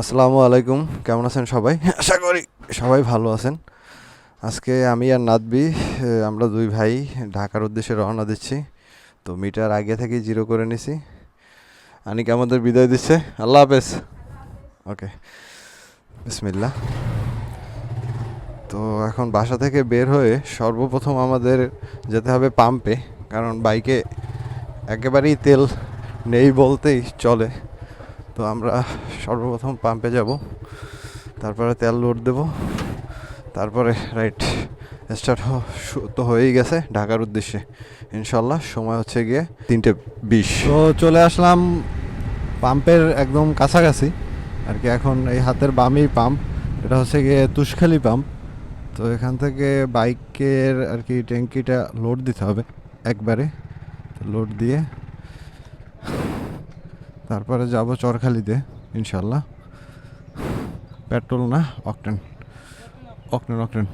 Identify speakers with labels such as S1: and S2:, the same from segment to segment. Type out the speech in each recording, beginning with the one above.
S1: আসসালামু আলাইকুম। কেমন আছেন সবাই? আশা করি। সবাই ভালো আছেন। আজকে আমি আর নাদবি আমরা দুই ভাই ঢাকার উদ্দেশ্যে রওনা দিচ্ছি। তো মিটার আগে থেকেই জিরো করে নিছি। আনিক আমাদের বিদায় দিচ্ছে। আল্লাহ হাফেজ। ওকে। বিসমিল্লা তো এখন বাসা থেকে বের হয়ে সর্বপ্রথম আমাদের যেতে হবে পাম্পে। কারণ বাইকে একেবারেই তেল নেই বলতেই চলে। তো আমরা সর্বপ্রথম পাম্পে যাব, তারপরে তেল লোড দেব, তারপরে রাইট স্টার্ট তো হয়েই গেছে ঢাকার উদ্দেশ্যে। ইনশাল্লাহ সময় হচ্ছে গিয়ে তিনটে বিশ। তো চলে আসলাম পাম্পের একদম কাছাকাছি, আর কি এখন এই হাতের বামেই পাম্প এটা হচ্ছে গিয়ে তুষখালি পাম্প তো এখান থেকে বাইকের আর কি ট্যাঙ্কিটা লোড দিতে হবে একবারে। লোড দিয়ে তারপরে যাব চরখালিতে ইনশাল্লাহ পেট্রোল না, অকটেন। Octane octane.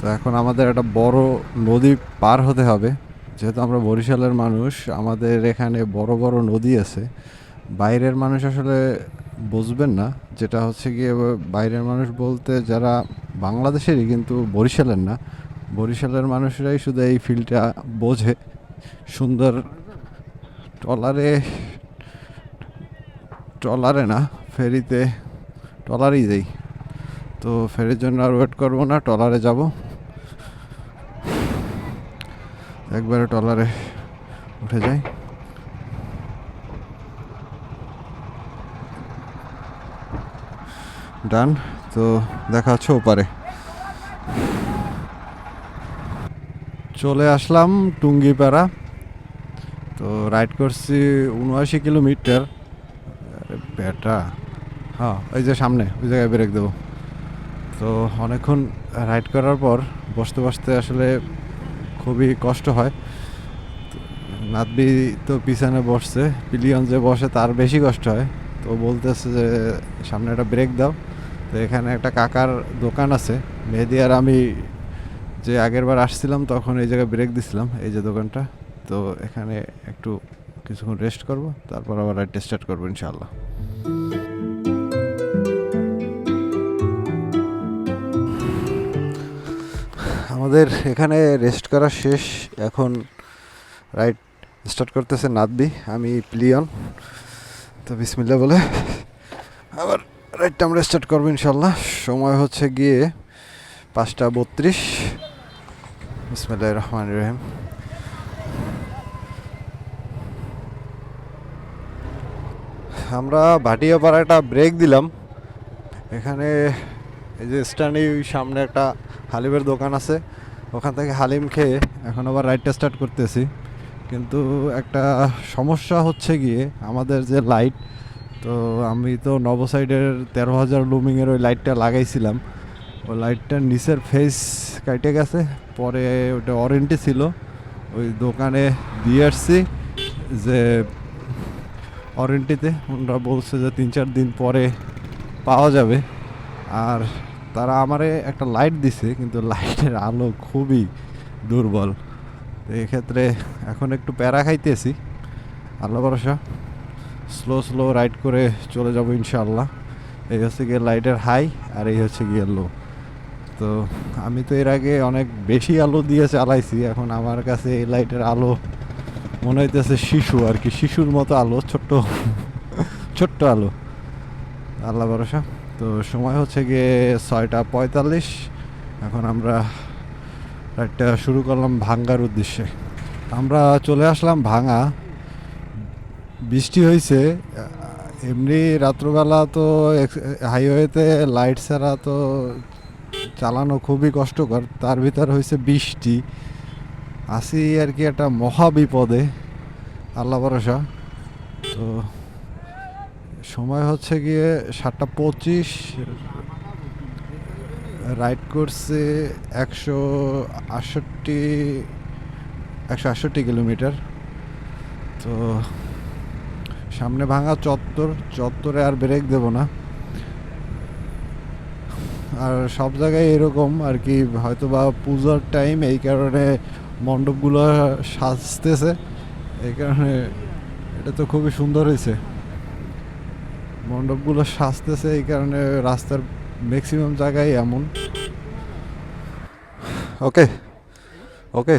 S1: তো এখন আমাদের একটা বড় নদী পার হতে হবে। যেহেতু আমরা বরিশালের মানুষ, আমাদের এখানে বড় বড় নদী আছে। বাইরের মানুষ আসলে বুঝবেন না। যেটা হচ্ছে গিয়ে বাইরের মানুষ বলতে যারা বাংলাদেশেরই কিন্তু বরিশালের না বরিশালের মানুষরাই শুধু এই ফিল্ডটা বোঝে। সুন্দর ট্রলারে ট্রলারে না, ফেরিতে ট্রলারেই যাই তো ফেরির জন্য আর ওয়েট করব না, ট্রলারে যাব। একবারে ট্রলারে উঠে যাই। ডান, তো দেখা হচ্ছে ওপারে। চলে আসলাম টুঙ্গিপাড়া। তো রাইড করছি উনআশি কিলোমিটার। বেটা। হ্যাঁ ওই যে সামনে, ওই জায়গায় ব্রেক দেবো। তো অনেকক্ষণ রাইড করার পর বসতে বসতে আসলে খুবই কষ্ট হয়। নাতবি তো পিছনে বসছে, পিলিয়ন যে বসে তার বেশি কষ্ট হয়। তো বলতেছে যে, সামনে একটা ব্রেক দাও। তো এখানে একটা কাকার দোকান আছে, মেহেদি আর আমি যে আগের বার আসছিলাম, তখন এই জায়গায় ব্রেক দিছিলাম, এই যে দোকানটা। তো এখানে একটু কিছুক্ষণ রেস্ট করব, তারপর আবার রাইড স্টার্ট করব ইনশাল্লাহ আমাদের এখানে রেস্ট করা শেষ। এখন রাইড স্টার্ট করতেছে নাদবি আমি প্লিয়ন। তো বিসমিল্লা বলে আবার রাইডটা আমরা স্টার্ট করব ইনশাল্লাহ সময় হচ্ছে গিয়ে পাঁচটা বত্রিশ। বিসমিল্লাহ রহমান রহিম আমরা ভাটিয়াপাড়া একটা ব্রেক দিলাম। এখানে এই যে স্ট্যান্ডে সামনে একটা হালিমের দোকান আছে। ওখান থেকে হালিম খেয়ে এখন আবার রাইডটা স্টার্ট করতেছি। কিন্তু একটা সমস্যা হচ্ছে গিয়ে আমাদের যে লাইট তো আমি তো নব সাইডের তেরো হাজার লুমিংয়ের ওই লাইটটা লাগাইছিলাম। ওই লাইটটার নিচের ফেস কাটে গেছে। পরে ওটা ওয়ারেন্টি ছিল। ওই দোকানে দিয়ে আসছি যে ওয়ারেন্টিতে ওনারা বলছে যে তিন চার দিন পরে পাওয়া যাবে। আর তারা আমারে একটা লাইট দিছে, কিন্তু লাইটের আলো খুবই দুর্বল। তো এক্ষেত্রে এখন একটু প্যারা খাইতেছি। আল্লাহ ভরসা। স্লো স্লো রাইড করে চলে যাব ইনশাআল্লাহ। এই হচ্ছে গিয়ে লাইটের হাই আর এই হচ্ছে গিয়ে লো তো আমি তো এর আগে অনেক বেশি আলো দিয়ে চালাইছি, এখন আমার কাছে এই লাইটের আলো মনে হইতেছে শিশু আর কি, শিশুর মতো আলো, ছোট্ট ছোট্ট আলো। আল্লাহ ভরসা। তো সময় হচ্ছে গিয়ে ছয়টা পঁয়তাল্লিশ। এখন আমরা রাইডটা শুরু করলাম ভাঙ্গার উদ্দেশ্যে। আমরা চলে আসলাম ভাঙা। বৃষ্টি হয়েছে এমনি রাত্রবেলা তো হাইওয়েতে লাইট ছাড়া তো চালানো খুবই কষ্টকর, তার ভিতর হয়েছে বৃষ্টি। আসি আর কি একটা মহা বিপদে আল্লাহ ভরসা। তো সময় হচ্ছে গিয়ে সাতটা পঁচিশ, রাইড করছে একশো আটষট্টি একশো আটষট্টি কিলোমিটার। তো সামনে ভাঙা চত্বর, চত্বরে আর ব্রেক দেব না। আর সব জায়গায় এরকম আর কি হয়তো বা পূজার টাইম এই কারণে মণ্ডপগুলো সাজতেছে। এই কারণে এটা তো খুবই সুন্দর হয়েছে। মণ্ডপগুলো সাজতেছে এই কারণে রাস্তার ম্যাক্সিমাম জায়গায় এমন। ওকে ওকে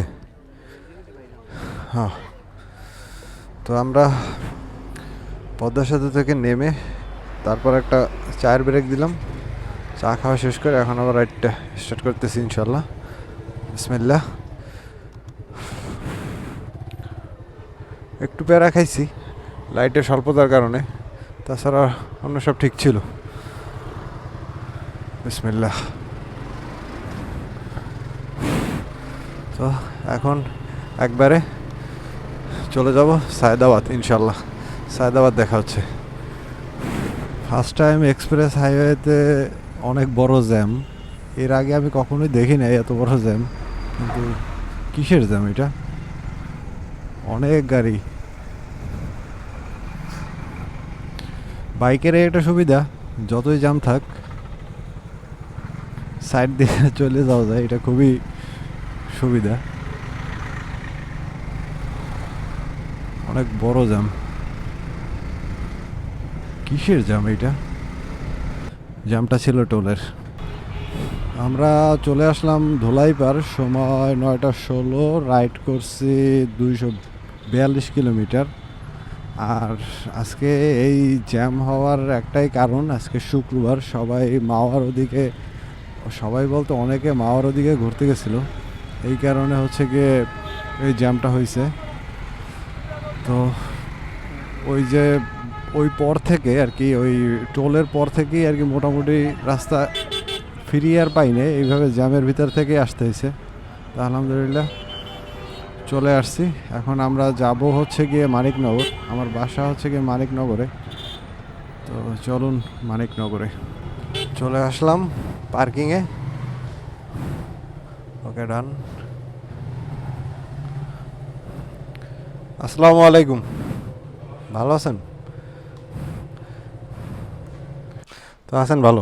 S1: হ্যাঁ। তো আমরা পদ্মা সেতু থেকে নেমে তারপর একটা চায়ের ব্রেক দিলাম। চা খাওয়া শেষ করে এখন আবার রাইডটা স্টার্ট করতেছি ইনশাল্লাহ বিসমিল্লাহ। একটু প্যারা খাইছি লাইটের স্বল্পতার কারণে, তাছাড়া অন্য সব ঠিক ছিল। বিসমিল্লাহ। তো এখন একবারে চলে যাব সায়দাবাদ ইনশাল্লাহ সায়দাবাদ দেখা হচ্ছে। ফার্স্ট টাইম এক্সপ্রেস হাইওয়েতে অনেক বড় জ্যাম। এর আগে আমি কখনোই দেখি নাই এত বড় জ্যাম, কিন্তু কিসের জ্যাম এটা? অনেক গাড়ি। বাইকের একটা সুবিধা, যতই জ্যাম থাক, সাইড দিয়ে চলে যাওয়া যায়, এটা খুবই সুবিধা। অনেক বড় জ্যাম। কিসের জ্যাম এটা? জ্যামটা ছিল টোলের। আমরা চলে আসলাম ধোলাইপার সময় নয়টা ষোলো, রাইড করছি দুইশো বিয়াল্লিশ কিলোমিটার। আর আজকে এই জ্যাম হওয়ার একটাই কারণ, আজকে শুক্রবার, সবাই মাওয়ার ওদিকে, সবাই বলতে অনেকে মাওয়ার ওদিকে ঘুরতে গেছিল। এই কারণে হচ্ছে গিয়ে এই জ্যামটা হয়েছে তো ওই যে ওই পর থেকে আর কি, ওই টোলের পর থেকেই আর কি মোটামুটি রাস্তা ফিরিয়ে আর পাইনি এইভাবে জ্যামের ভিতর থেকে আসতে হয়েছে। তা আলহামদুলিল্লাহ চলে আসছি। এখন আমরা যাব হচ্ছে গিয়ে মানিকনগর। আমার বাসা হচ্ছে গিয়ে মানিকনগরে। তো চলুন মানিকনগরে। চলে আসলাম পার্কিংয়ে। ওকে, ডান। আসসালামু আলাইকুম। ভালো আছেন? তো আছেন ভালো।